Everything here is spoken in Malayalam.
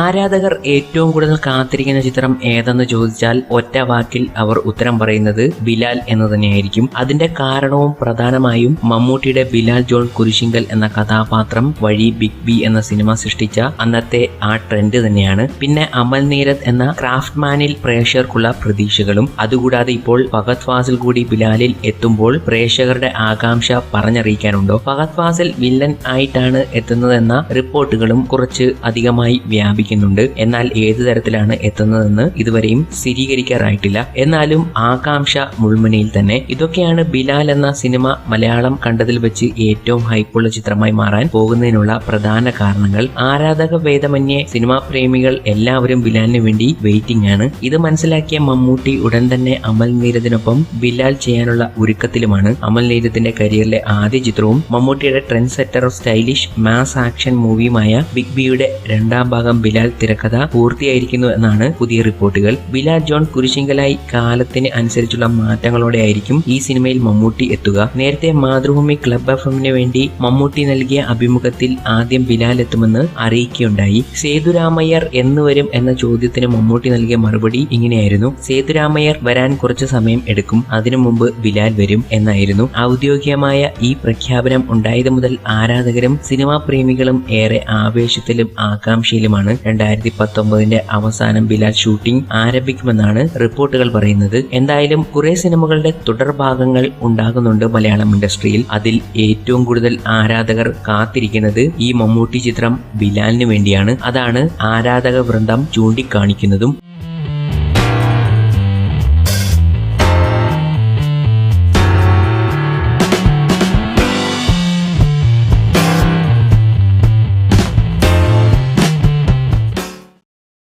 ആരാധകർ ഏറ്റവും കൂടുതൽ കാത്തിരിക്കുന്ന ചിത്രം ഏതെന്ന് ചോദിച്ചാൽ ഒറ്റ വാക്കിൽ അവർ ഉത്തരം പറയുന്നത് ബിലാൽ എന്ന് തന്നെയായിരിക്കും. അതിന്റെ കാരണവും പ്രധാനമായും മമ്മൂട്ടിയുടെ ബിലാൽ ജോൺ കുരിശിങ്കൽ എന്ന കഥാപാത്രം വഴി ബിഗ് ബി എന്ന സിനിമ സൃഷ്ടിച്ച അന്നത്തെ ആ ട്രെൻഡ് തന്നെയാണ്. പിന്നെ അമൽ നീരത് എന്ന ക്രാഫ്റ്റ്മാനിൽ പ്രേക്ഷകർക്കുള്ള പ്രതീക്ഷകളും അതുകൂടാതെ ഇപ്പോൾ ഫഹദ് ഫാസിൽ കൂടി ബിലാലിൽ എത്തുമ്പോൾ പ്രേക്ഷകരുടെ ആകാംക്ഷ പറഞ്ഞറിയിക്കാനുണ്ടോ? ഫഹദ് ഫാസിൽ വില്ലൻ ആയിട്ടാണ് എത്തുന്നതെന്ന റിപ്പോർട്ടുകളും കുറച്ച് അധികമായി വ്യാപിക്കുന്നുണ്ട് എന്നാൽ ഏത് തരത്തിലാണ് എത്തുന്നതെന്ന് ഇതുവരെയും സ്ഥിരീകരിക്കാറായിട്ടില്ല. എന്നാലും ആകാംക്ഷ മുൾമുനയിൽ തന്നെ ഇതൊക്കെയാണ് ബിലാൽ എന്ന സിനിമ മലയാളം കണ്ടതിൽ വെച്ച് ഏറ്റവും ഹൈപ്പുള്ള ചിത്രമായി മാറാൻ പോകുന്നതിനുള്ള പ്രധാന കാരണങ്ങൾ. ആരാധക ഭേദമന്യേ സിനിമാ പ്രേമികൾ എല്ലാവരും ബിലാലിന് വേണ്ടി വെയിറ്റിംഗ് ആണ്. ഇത് മനസ്സിലാക്കിയ മമ്മൂട്ടി ഉടൻ തന്നെ അമൽ നീരദിനൊപ്പം ബിലാൽ ചെയ്യാനുള്ള ഒരുക്കത്തിലുമാണ്. അമൽ നീരദിന്റെ കരിയറിലെ ആദ്യ ചിത്രവും മമ്മൂട്ടിയുടെ trend setter stylish mass action മൂവിയുമായ big ബിയുടെ രണ്ടാം ഭാഗം ബിലാൽ തിരക്കഥ പൂർത്തിയായിരിക്കുന്നു എന്നാണ് പുതിയ റിപ്പോർട്ടുകൾ. ബിലാൽ ജോൺ കുരിശിങ്കലായി കാലത്തിന് അനുസരിച്ചുള്ള മാറ്റങ്ങളോടെ ആയിരിക്കും ഈ സിനിമയിൽ മമ്മൂട്ടി എത്തുക. നേരത്തെ മാതൃഭൂമി ക്ലബ് എഫ് എമ്മിന് വേണ്ടി മമ്മൂട്ടി നൽകിയ അഭിമുഖത്തിൽ ആദ്യം ബിലാൽ എത്തുമെന്ന് അറിയിക്കുകയുണ്ടായി. സേതുരാമയ്യർ എന്ന് വരും എന്ന ചോദ്യത്തിന് മമ്മൂട്ടി നൽകിയ മറുപടി ഇങ്ങനെയായിരുന്നു. സേതുരാമയ്യർ വരാൻ കുറച്ച് സമയം എടുക്കും അതിനു മുമ്പ് ബിലാൽ വരും എന്നായിരുന്നു. ഔദ്യോഗികമായ ഈ പ്രഖ്യാപനം ഉണ്ടായത് മുതൽ ആരാധകരും സിനിമാ പ്രേമികളും ഏറെ ആവേശത്തിലും ആകാംക്ഷയിലുമാണ്. രണ്ടായിരത്തി പത്തൊമ്പതിന്റെ അവസാനം ബിലാൽ ഷൂട്ടിംഗ് ആരംഭിക്കുമെന്നാണ് റിപ്പോർട്ടുകൾ പറയുന്നത്. എന്തായാലും കുറെ സിനിമകളുടെ തുടർഭാഗങ്ങൾ ഉണ്ടാകുന്നുണ്ട് മലയാളം ഇൻഡസ്ട്രിയിൽ. അതിൽ ഏറ്റവും കൂടുതൽ ആരാധകർ കാത്തിരിക്കുന്നത് ഈ മമ്മൂട്ടി ചിത്രം ബിലാലിന് വേണ്ടിയാണ്. അതാണ് ആരാധക വൃന്ദം ചൂണ്ടിക്കാണിക്കുന്നതും.